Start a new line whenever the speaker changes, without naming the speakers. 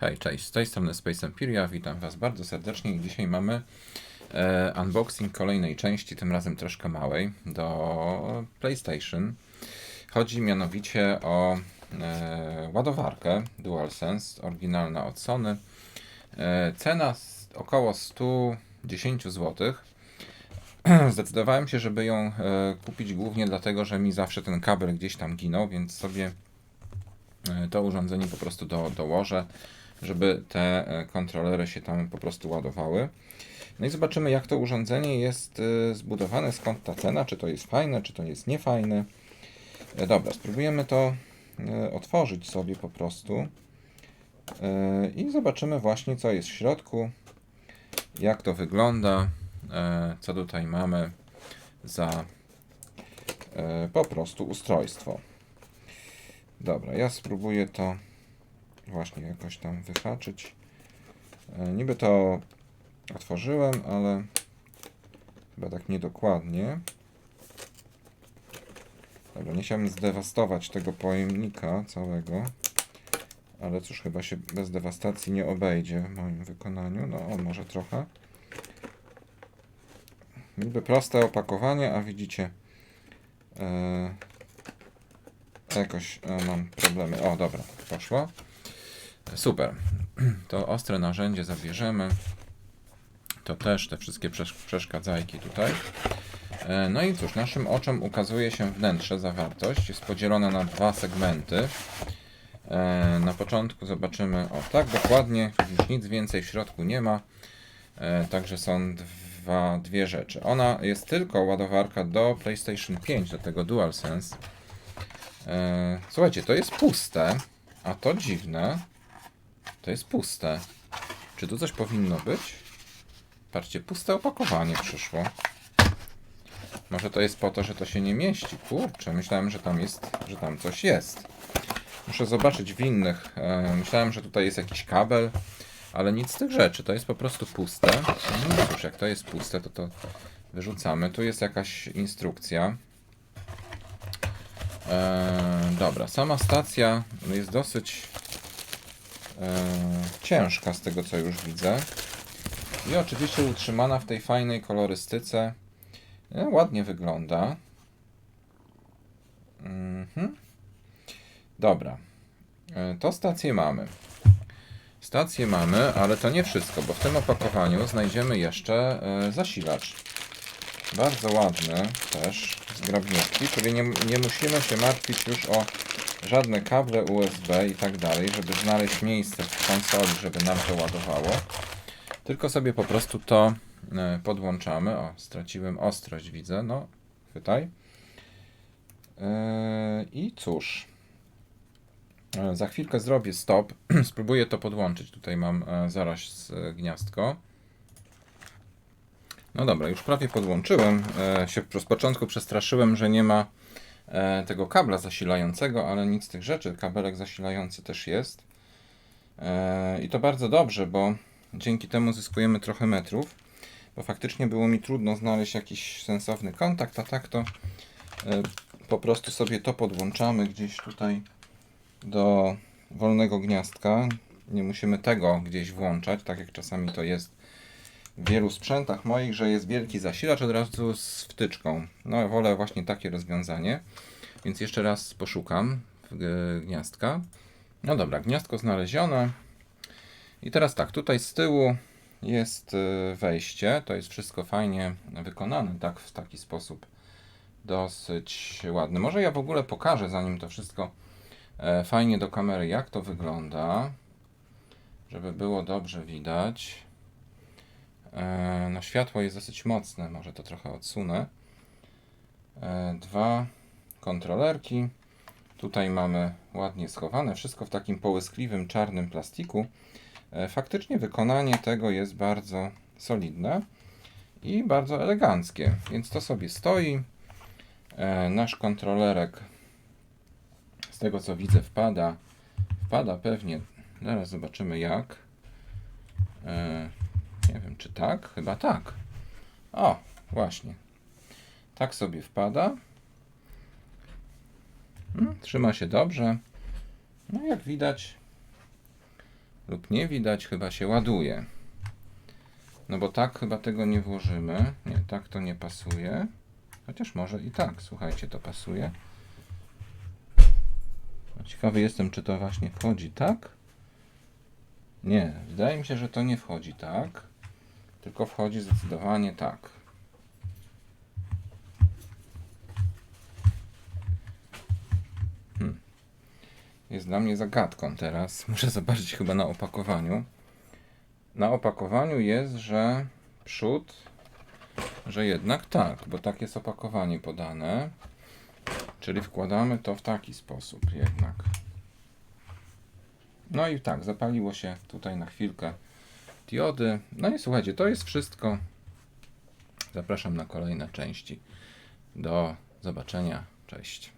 Hej, cześć, z tej strony Space Empiria, witam Was bardzo serdecznie. Dzisiaj mamy e, unboxing kolejnej części, tym razem troszkę małej, do PlayStation. Chodzi mianowicie o e, ładowarkę DualSense, oryginalna od Sony. E, cena około 110 zł. Zdecydowałem się, żeby ją e, kupić głównie dlatego, że mi zawsze ten kabel gdzieś tam ginął, więc sobie e, to urządzenie po prostu do, dołożę, żeby te e, kontrolery się tam po prostu ładowały. No i zobaczymy, jak to urządzenie jest e, zbudowane, skąd ta cena, czy to jest fajne, czy to jest niefajne. E, Dobra, spróbujemy to otworzyć sobie po prostu i zobaczymy właśnie, co jest w środku, jak to wygląda, co tutaj mamy za po prostu ustrojstwo. Dobra, ja spróbuję to właśnie jakoś tam wyhaczyć. E, Niby to otworzyłem, ale chyba tak niedokładnie. Dobra, nie chciałbym zdewastować tego pojemnika całego, ale cóż, chyba się bez dewastacji nie obejdzie w moim wykonaniu. No, może trochę. Niby proste opakowanie, a widzicie, e, jakoś e, mam problemy. O, dobra, poszło. Super. To ostre narzędzie zabierzemy. To też te wszystkie przesz- przeszkadzajki tutaj. E, No i cóż, naszym oczom ukazuje się wnętrze, zawartość. Jest podzielona na dwa segmenty. E, Na początku zobaczymy, o tak dokładnie, już nic więcej w środku nie ma. E, Także są dwa, dwie rzeczy. Ona jest tylko ładowarka do PlayStation 5, do tego DualSense. Słuchajcie, to jest puste, a to dziwne. To jest puste. Czy tu coś powinno być? Patrzcie, puste opakowanie przyszło. Może to jest po to, że to się nie mieści. Kurczę, myślałem, że tam jest, że tam coś jest. Muszę zobaczyć w innych. E, myślałem, że tutaj jest jakiś kabel, ale nic z tych rzeczy. To jest po prostu puste. No cóż, jak to jest puste, to to wyrzucamy. Tu jest jakaś instrukcja. E, dobra, sama stacja jest dosyć ciężka z tego co już widzę. I oczywiście utrzymana w tej fajnej kolorystyce. E, ładnie wygląda. Mhm. Dobra. E, To stację mamy. Stację mamy, ale to nie wszystko, bo w tym opakowaniu znajdziemy jeszcze e, zasilacz. Bardzo ładny też, zgrabniutki, czyli nie, nie musimy się martwić już o żadne kable USB i tak dalej, żeby znaleźć miejsce w konsoli, żeby nam to ładowało. Tylko sobie po prostu to e, podłączamy. O, straciłem ostrość, widzę. No, chwytaj. E, I cóż. E, Za chwilkę zrobię stop. Spróbuję to podłączyć. Tutaj mam zaraz gniazdko. No dobra, już prawie podłączyłem. Się z początku przestraszyłem, że nie ma tego kabla zasilającego, ale nic z tych rzeczy. Kabelek zasilający też jest. E, I to bardzo dobrze, bo dzięki temu zyskujemy trochę metrów. Bo faktycznie było mi trudno znaleźć jakiś sensowny kontakt, a tak to e, po prostu sobie to podłączamy gdzieś tutaj do wolnego gniazdka. Nie musimy tego gdzieś włączać, tak jak czasami to jest w wielu sprzętach moich, że jest wielki zasilacz od razu z wtyczką. No, wolę właśnie takie rozwiązanie. Więc jeszcze raz poszukam gniazdka. No dobra, gniazdko znalezione. I teraz tak, tutaj z tyłu jest y, wejście. To jest wszystko fajnie wykonane, tak w taki sposób dosyć ładny. Może ja w ogóle pokażę, zanim to wszystko e, fajnie do kamery, jak to wygląda, żeby było dobrze widać. E, No światło jest dosyć mocne, może to trochę odsunę. E, Dwa kontrolerki. Tutaj mamy ładnie schowane, wszystko w takim połyskliwym czarnym plastiku. E, Faktycznie wykonanie tego jest bardzo solidne i bardzo eleganckie, więc to sobie stoi. Nasz kontrolerek, z tego co widzę, wpada. Wpada pewnie. Zaraz zobaczymy jak. Nie wiem czy tak, chyba tak. O, właśnie. Tak sobie wpada. Mm, Trzyma się dobrze. No jak widać, lub nie widać, chyba się ładuje. No bo tak chyba tego nie włożymy. Nie, tak to nie pasuje. Chociaż może i tak, słuchajcie, to pasuje. No, Ciekawy jestem, czy to właśnie wchodzi tak. Nie, wydaje mi się, że to nie wchodzi tak, tylko wchodzi zdecydowanie tak. Hmm. Jest dla mnie zagadką teraz. Muszę zobaczyć chyba na opakowaniu. Na opakowaniu jest, że przód, że jednak tak, bo tak jest opakowanie podane. Czyli wkładamy to w taki sposób jednak. No i tak, zapaliło się tutaj na chwilkę diody. No i słuchajcie, to jest wszystko. Zapraszam na kolejne części. Do zobaczenia. Cześć.